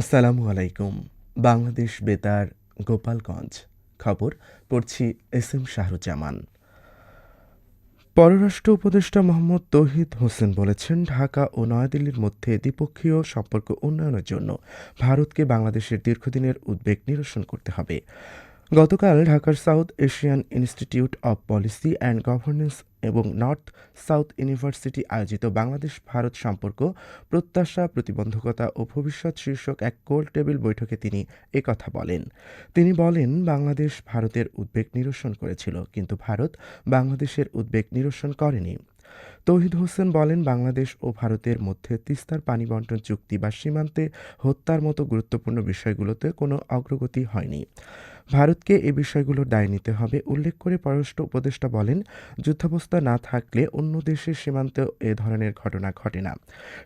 আসসালামু আলাইকুম। বাংলাদেশ বেতার, গোপালগঞ্জ। খবর, পড়ছি এস এম শাহরুজ্জামান। পররাষ্ট্র উপদেষ্টা মোহাম্মদ তৌহিদ হোসেন বলেছেন, ঢাকা ও নয়াদিল্লির মধ্যে দ্বিপক্ষীয় সম্পর্ক উন্নয়নের জন্য ভারতকে বাংলাদেশের দীর্ঘদিনের উদ্বেগ নিরসন করতে হবে। গতকাল ঢাকার South Asian Institute of Policy and Governance এবং নর্থ সাউথ ইউনিভার্সিটি আয়োজিত বাংলাদেশ ভারত সম্পর্ক, প্রত্যাশা, প্রতিবন্ধকতা ও ভবিষ্যৎ শীর্ষক এক গোল টেবিল বৈঠকে তিনি একথা বলেন। তিনি বলেন, বাংলাদেশ ভারতের উদ্বেগ নিরসন করেছিল, কিন্তু ভারত বাংলাদেশের উদ্বেগ নিরসন করেনি। তৌহিদ হোসেন বলেন, বাংলাদেশ ও ভারতের মধ্যে তিস্তার পানি বন্টন চুক্তি বা সীমান্তে হত্যার মতো গুরুত্বপূর্ণ বিষয়গুলোতে কোনো অগ্রগতি হয়নি। ভারতকে এ বিষয়গুলোর দায় নিতে হবে। উল্লেখ করে পররাষ্ট্র উপদেষ্টা বলেন, যুদ্ধাবস্থা না থাকলে অন্য দেশের সীমান্তে এ ধরনের ঘটনা ঘটে না।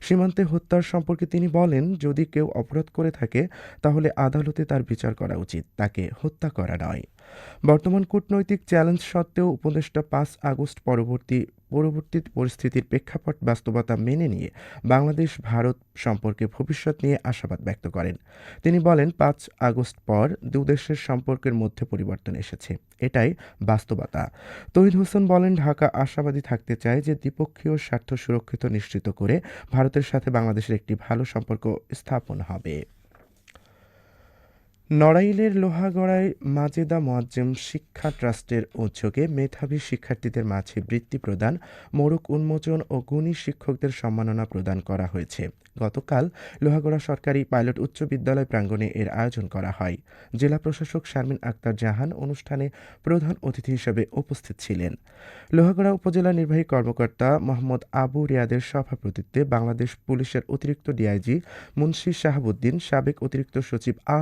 সীমান্তে হত্যার সম্পর্কে তিনি বলেন, যদি কেউ অপরাধ করে থাকে, তাহলে আদালতে তার বিচার করা উচিত। তাকে হত্যা করা নয়। বর্তমান কূটনৈতিক চ্যালেঞ্জ সত্ত্বেও উপদেষ্টা পাঁচ আগস্ট পরবর্তী পরবর্তী পরিস্থিতির প্রেক্ষাপট বাস্তবতা মেনে নিয়ে বাংলাদেশ ভারত সম্পর্কে ভবিষ্যৎ নিয়ে আশাবাদ ব্যক্ত করেন। তিনি বলেন, পাঁচ আগস্ট পর দুদেশের সম্পর্কের মধ্যে পরিবর্তন এসেছে। এটাই বাস্তবতা। তহিদ হোসেন বলেন, ঢাকা আশাবাদী থাকতে চায় যে দ্বিপক্ষীয় স্বার্থ সুরক্ষিত নিশ্চিত করে ভারতের সাথে বাংলাদেশের একটি ভালো সম্পর্ক স্থাপন হবে। নড়াইলের লোহাগড়ায় মাজেদা মোয়াজ্জেম শিক্ষা ট্রাস্টের উদ্যোগে মেধাবী শিক্ষার্থীদের মাঝে বৃত্তি প্রদান, মোড়ক উন্মোচন ও গুণী শিক্ষকদের সম্মাননা প্রদান করা হয়েছে। গতকাল লোহাগড়া সরকারি পাইলট উচ্চ বিদ্যালয় প্রাঙ্গণে এর আয়োজন করা হয়। জেলা প্রশাসক শারমিন আক্তার জাহান অনুষ্ঠানে প্রধান অতিথি হিসেবে উপস্থিত ছিলেন। লোহাগড়া উপজেলা নির্বাহী কর্মকর্তা মোহাম্মদ আবু রিয়াদের সভাপতিত্বে বাংলাদেশ পুলিশের অতিরিক্ত ডিআইজি মুন্সি শাহাবুদ্দিন, সাবেক অতিরিক্ত সচিব আ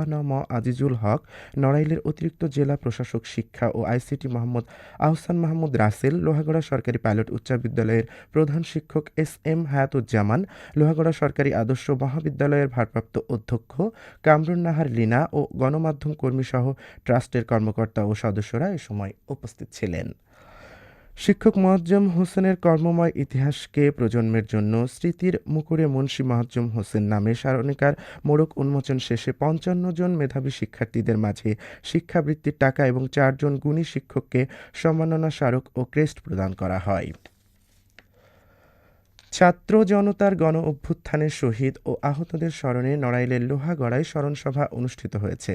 আজিজুল হক, নড়াইলের অতিরিক্ত জেলা প্রশাসক শিক্ষা ও আইসিটি মোহাম্মদ আহসান মাহমুদ রাসেল, লোহাগড়া সরকারি পাইলট উচ্চ বিদ্যালয়ের প্রধান শিক্ষক এস এম হায়াতুজ্জামান, লোহাগড়া সরকারি আদর্শ মহাবিদ্যালয়ের ভারপ্রাপ্ত অধ্যক্ষ কামরুন নাহার লীনা ও গণমাধ্যম কর্মীসহ ট্রাস্টের কর্মকর্তা ও সদস্যরা এ সময় উপস্থিত ছিলেন। শিক্ষক মোয়াজ্জম হোসেনের কর্মময় ইতিহাসকে প্রজন্মের জন্য স্মৃতির মুকুরে মুন্সী মোয়াজ্জম হোসেন নামে স্মারণিকার মোড়ক উন্মোচন শেষে পঞ্চান্ন জন মেধাবী শিক্ষার্থীদের মাঝে শিক্ষাবৃত্তির টাকা এবং চারজন গুণী শিক্ষককে সম্মাননা স্মারক ও ক্রেস্ট প্রদান করা হয়। ছাত্র জনতার গণ অভ্যুত্থানের শহীদ ও আহতদের স্মরণে নড়াইলের লোহাগড়ায় স্মরণসভা অনুষ্ঠিত হয়েছে।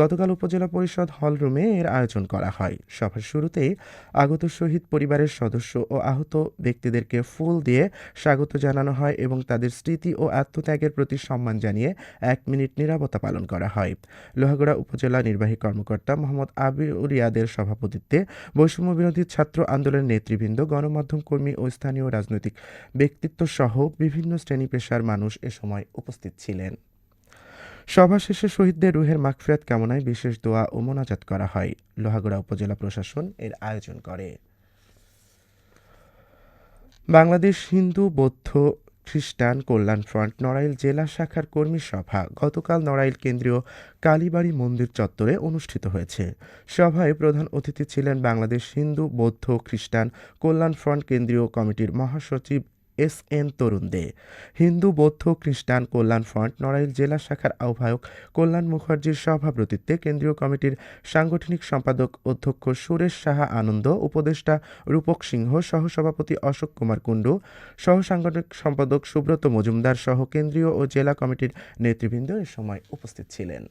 গতকাল উপজেলা পরিষদ হলরুমে এর আয়োজন করা হয়। সভার শুরুতেই আগত শহীদ পরিবারের সদস্য ও আহত ব্যক্তিদেরকে ফুল দিয়ে স্বাগত জানানো হয় এবং তাদের স্মৃতি ও আত্মত্যাগের প্রতি সম্মান জানিয়ে এক মিনিট নিরাপত্তা পালন করা হয়। লোহাগড়া উপজেলা নির্বাহী কর্মকর্তা মোহাম্মদ আবির রিয়াদের সভাপতিত্বে বৈষম্য বিরোধী ছাত্র আন্দোলনের নেতৃবৃন্দ, গণমাধ্যম কর্মী ও স্থানীয় রাজনৈতিক ব্যক্তিত্ব সহ বিভিন্ন শ্রেণি পেশার মানুষ এ সময় উপস্থিত ছিলেন। সভা শেষে শহীদদের রুহের মাগফিরাত কামনায় বিশেষ দোয়া ও মোনাজাত করা হয়। লোহাগড়া উপজেলা প্রশাসন এর আয়োজন করে। বাংলাদেশ হিন্দু, বৌদ্ধ, খ্রিস্টান কল্যাণ ফ্রন্ট, নড়াইল জেলা শাখার কর্মী সভা গতকাল নড়াইল কেন্দ্রীয় কালীবাড়ি মন্দির চত্বরে অনুষ্ঠিত হয়েছে। সভায় প্রধান অতিথি ছিলেন বাংলাদেশ হিন্দু, বৌদ্ধ, খ্রিস্টান কল্যাণ ফ্রন্ট কেন্দ্রীয় কমিটির মহাসচিব এস এন তরুণ দে হিন্দু, বৌদ্ধ, খ্রিস্টান কল্যাণ ফ্রন্ট, নড়াইল জেলা শাখার আহ্বায়ক কল্যাণ মুখার্জির সভাপতিত্বে কেন্দ্রীয় কমিটির সাংগঠনিক সম্পাদক অধ্যক্ষ সুরেশ সাহা আনন্দ, উপদেষ্টা রূপক সিংহ, সহসভাপতি অশোক কুমার কুণ্ডু সহ সাংগঠনিক সম্পাদক সুব্রত মজুমদার সহ কেন্দ্রীয় ও জেলা কমিটির নেতৃবৃন্দ এ সময় উপস্থিত ছিলেন।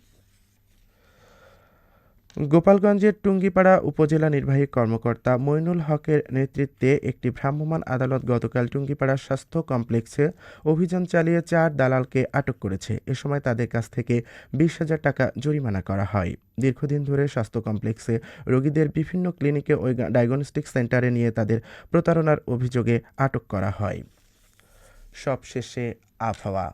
গোপালগঞ্জের টুঙ্গিপাড়া উপজেলা নির্বাহী কর্মকর্তা মইনুল হকের নেতৃত্বে একটি ভ্রাম্যমাণ আদালত গতকাল টুঙ্গিপাড়া স্বাস্থ্য কমপ্লেক্সে অভিযান চালিয়ে চার দালালকে আটক করেছে। এ সময় তাদের কাছ থেকে বিশ হাজার টাকা জরিমানা করা হয়। দীর্ঘদিন ধরে স্বাস্থ্য কমপ্লেক্সে রোগীদের বিভিন্ন ক্লিনিকে ওই ডায়াগনস্টিক সেন্টারে নিয়ে তাদের প্রতারণার অভিযোগে আটক করা হয়। সবশেষে আবহাওয়া।